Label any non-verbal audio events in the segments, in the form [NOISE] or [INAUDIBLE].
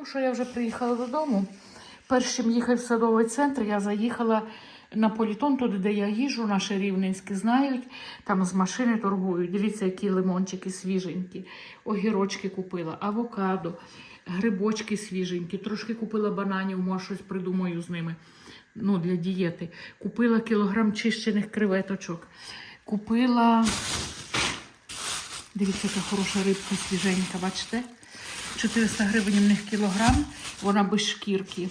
Ну що, я вже приїхала додому. Перш чим їхати в садовий центр, я заїхала на політон, туди, де я їжу, наші рівненські знають, там з машини торгують. Дивіться, які лимончики свіженькі, огірочки купила, авокадо, грибочки свіженькі, трошки купила бананів, може щось придумаю з ними. Ну, для дієти. Купила кілограм чищених креветочок. Купила. Дивіться, яка хороша рибка свіженька, бачите? 400 гривень в них кілограм, вона без шкірки.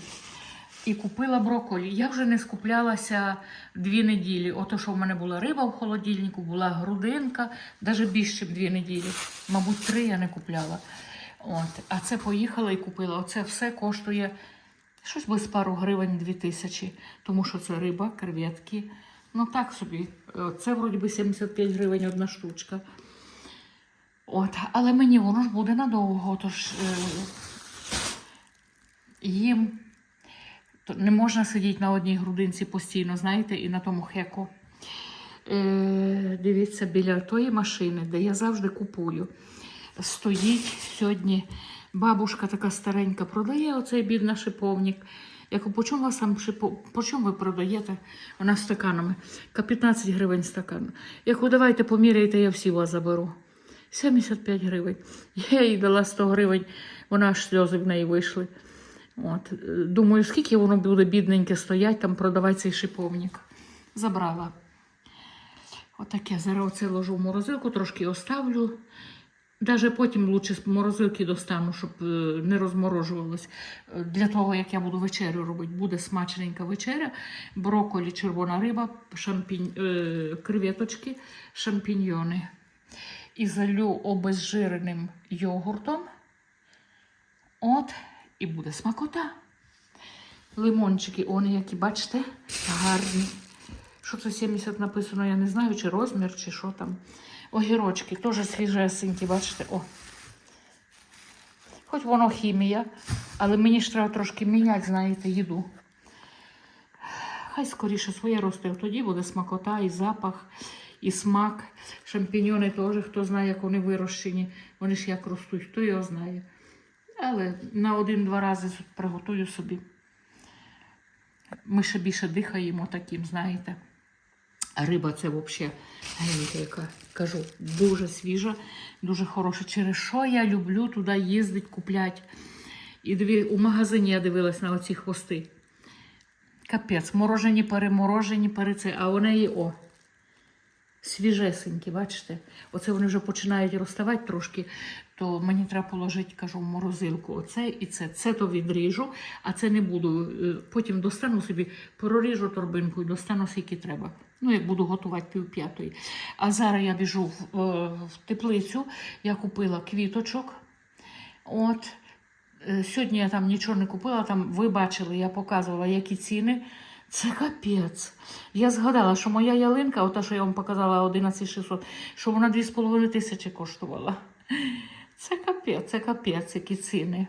І купила брокколі. Я вже не скуплялася дві неділі. Ото, що в мене була риба в холодильнику, була грудинка, навіть більше дві неділі. Мабуть, три я не купляла. От. А це поїхала і купила. Оце все коштує щось без пару гривень дві тисячі. Тому що це риба, креветки. Ну так собі. Е, Це вроді би 75 гривень одна штучка. От, але мені воно ж буде надовго, тож е, їм не можна сидіти на одній грудинці постійно, знаєте, і на тому хеку. Е, дивіться, біля тої машини, де я завжди купую, стоїть сьогодні бабушка така старенька, продає оцей бідний шиповник. Я кажу, по чому, вас там по чому ви продаєте? Вона стаканами. Ка 15 гривень стакан. Я кажу, давайте поміряйте, я всі вас заберу. 75 гривень. Я їй дала 100 гривень, вона аж сльози в неї вийшли. От. Думаю, скільки воно буде бідненьке стоять, там продавати цей шиповник. Забрала. Отаке. Зараз оце ложу в морозилку, трошки оставлю. Даже потім лучше з морозилки достану, щоб е, не розморожувалось. Для того, як я буду вечерю робити, буде смачненька вечеря. Брокколі, червона риба, шампінь... е, креветочки, шампіньйони. І залю обезжиреним йогуртом. От, і буде смакота. Лимончики, вони які, бачите, гарні. Що це 70 написано, я не знаю, чи розмір, чи що там. Огірочки теж свіжесенькі, бачите. О. Хоч воно хімія, але мені ж треба трошки міняти, знаєте, їду. Хай скоріше своє росте, тоді буде смакота, і запах, і смак. Шампіньони теж, хто знає, як вони вирощені. Вони ж як ростуть, хто його знає. Але на один-два рази приготую собі. Ми ще більше дихаємо таким, знаєте. Риба це взагалі, яка кажу, дуже свіжа, дуже хороша. Через що я люблю туди їздити, купляти. І диві, у магазині я дивилась на оці хвости. Капець, морожені, переморожені, переце, а у неї о. Свіжесенькі, бачите? Оце вони вже починають розставати трошки, то мені треба положити, кажу, в морозилку. Оце і це. Це то відріжу, а це не буду. Е, Потім достану собі, проріжу торбинку і достану скільки треба. Ну, як буду готувати пів п'ятої. А зараз я біжу в, е, в теплицю, я купила квіточок. От. Е, Сьогодні я там нічого не купила, там ви бачили, я показувала, які ціни. Це капець. Я згадала, що моя ялинка, ота, що я вам показала 11600, що вона 2,5 тисячі коштувала. Це капець, це капець, які ціни.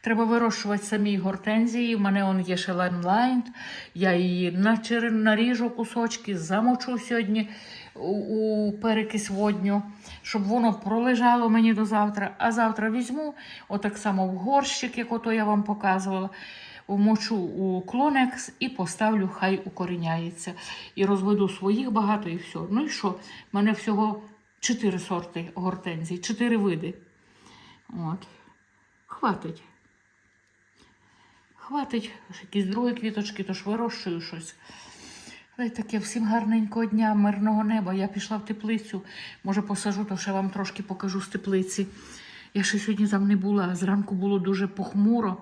Треба вирощувати самі гортензії. У мене є ще лаймлайн. Я її начер- наріжу кусочки, замочу сьогодні у, перекись водню, щоб воно пролежало мені до завтра. А завтра візьму, отак само в горщик, як ото я вам показувала. Вмочу у клонекс і поставлю, хай укоріняється. І розведу своїх багато і все. Ну і що? У мене всього чотири сорти гортензій, чотири види. От. Хватить. Хватить якісь другі квіточки, тож вирощую щось. Але таке всім гарненького дня, мирного неба. Я пішла в теплицю. Може, посажу, то ще вам трошки покажу з теплиці. Я ще сьогодні там не була, зранку було дуже похмуро.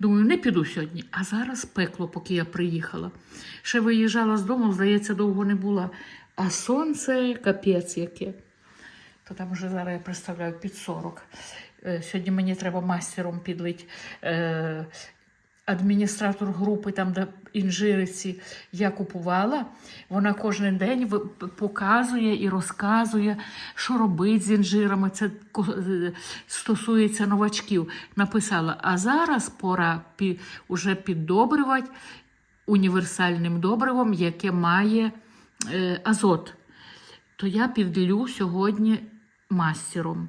Думаю, не піду сьогодні. А зараз пекло, поки я приїхала. Ще виїжджала з дому, здається, довго не була. А сонце капець яке. То там вже зараз я представляю під 40. Е, Сьогодні мені треба мастером підлить. Адміністратор групи, там, де інжириці я купувала, вона кожен день показує і розказує, що робить з інжирами. Це е, стосується новачків. Написала, а зараз пора пі, уже піддобрювати універсальним добривом, яке має е, азот. То я підлю сьогодні мастером.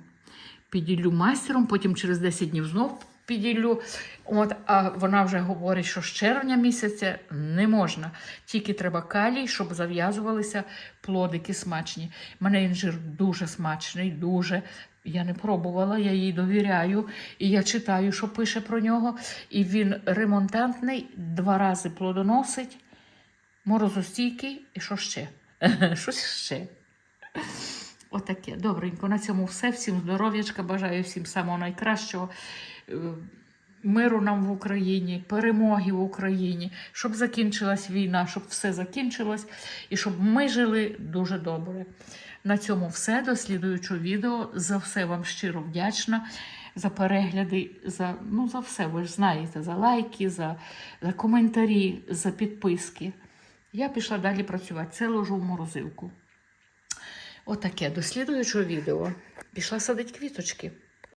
Піділлю мастером, потім через 10 днів знов піділлю. От, а вона вже говорить, що з червня місяця не можна. Тільки треба калій, щоб зав'язувалися плодики смачні. У мене інжир дуже смачний, дуже. Я не пробувала, я їй довіряю. І я читаю, що пише про нього. І він ремонтантний, два рази плодоносить, морозостійкий і що ще? [LAUGHS] Щось ще. Отаке. Добренько. На цьому все. Всім здоров'ячка. Бажаю всім самого найкращого. Е, Миру нам в Україні, перемоги в Україні, щоб закінчилась війна, щоб все закінчилось і щоб ми жили дуже добре. На цьому все. До слідуючого відео. За все вам щиро вдячна. За перегляди, за, ну, за все, ви ж знаєте, за лайки, за, за коментарі, за підписки. Я пішла далі працювати. Це ложу в морозилку. Отаке. До слідуючого відео. Пішла садити квіточки.